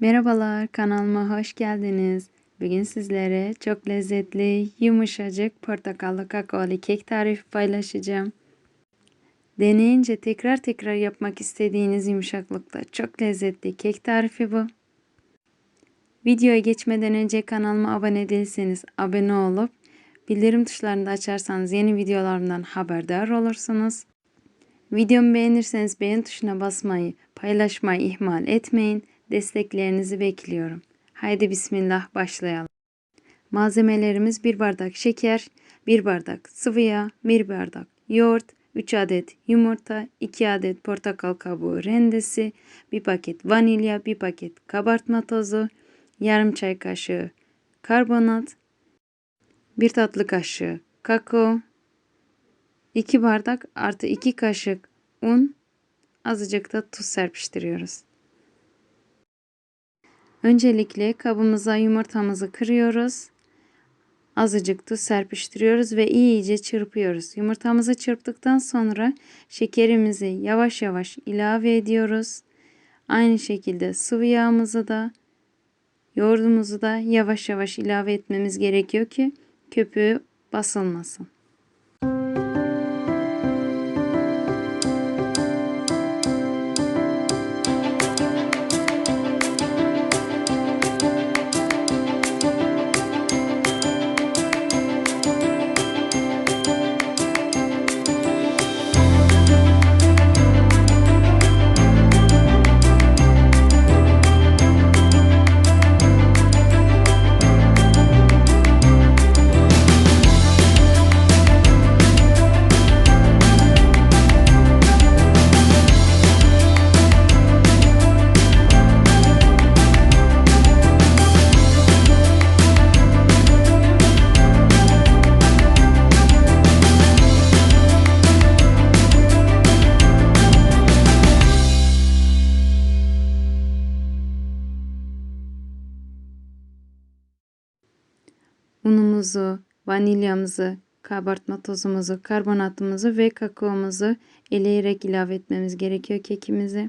Merhabalar, kanalıma hoş geldiniz. Bugün sizlere çok lezzetli, yumuşacık portakallı kakaolu kek tarifi paylaşacağım. Deneyince tekrar tekrar yapmak istediğiniz yumuşaklıkta çok lezzetli kek tarifi bu. Videoya geçmeden önce kanalıma abone değilseniz abone olup bildirim tuşlarını da açarsanız yeni videolarımdan haberdar olursunuz. Videomu beğenirseniz beğen tuşuna basmayı, paylaşmayı ihmal etmeyin. Desteklerinizi bekliyorum. Haydi bismillah başlayalım. Malzemelerimiz 1 bardak şeker, 1 bardak sıvı yağ, 1 bardak yoğurt, 3 adet yumurta, 2 adet portakal kabuğu rendesi, 1 paket vanilya, 1 paket kabartma tozu, yarım çay kaşığı karbonat, 1 tatlı kaşığı kakao, 2 bardak artı 2 kaşık un, azıcık da tuz serpiştiriyoruz. Öncelikle kabımıza yumurtamızı kırıyoruz. Azıcık tuz serpiştiriyoruz ve iyice çırpıyoruz. Yumurtamızı çırptıktan sonra şekerimizi yavaş yavaş ilave ediyoruz. Aynı şekilde sıvı yağımızı da yoğurdumuzu da yavaş yavaş ilave etmemiz gerekiyor ki köpüğü basılmasın. Unumuzu, vanilyamızı, kabartma tozumuzu, karbonatımızı ve kakaomuzu eleyerek ilave etmemiz gerekiyor kekimize.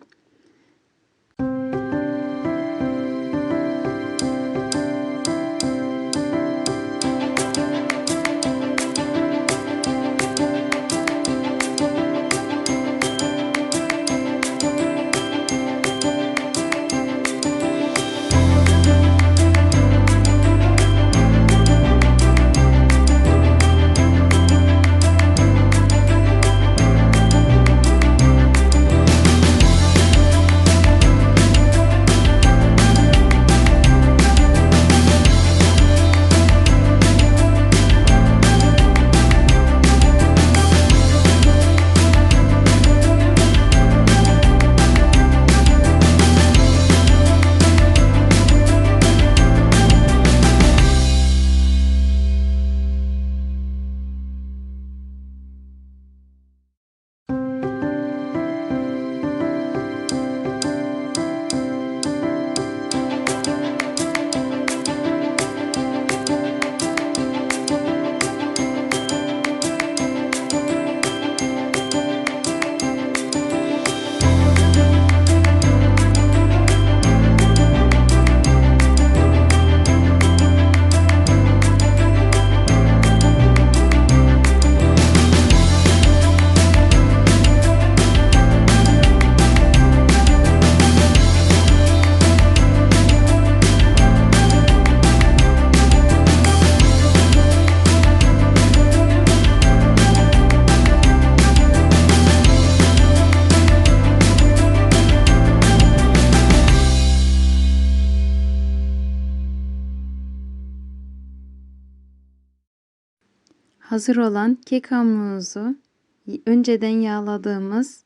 Hazır olan kek hamurumuzu önceden yağladığımız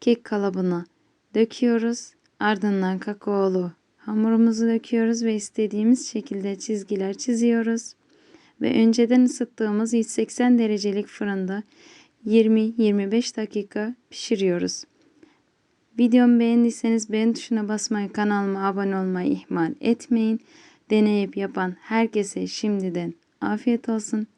kek kalıbına döküyoruz. Ardından kakaolu hamurumuzu döküyoruz ve istediğimiz şekilde çizgiler çiziyoruz. Ve önceden ısıttığımız 180 derecelik fırında 20-25 dakika pişiriyoruz. Videomu beğendiyseniz beğen tuşuna basmayı, kanalıma abone olmayı ihmal etmeyin. Deneyip yapan herkese şimdiden afiyet olsun.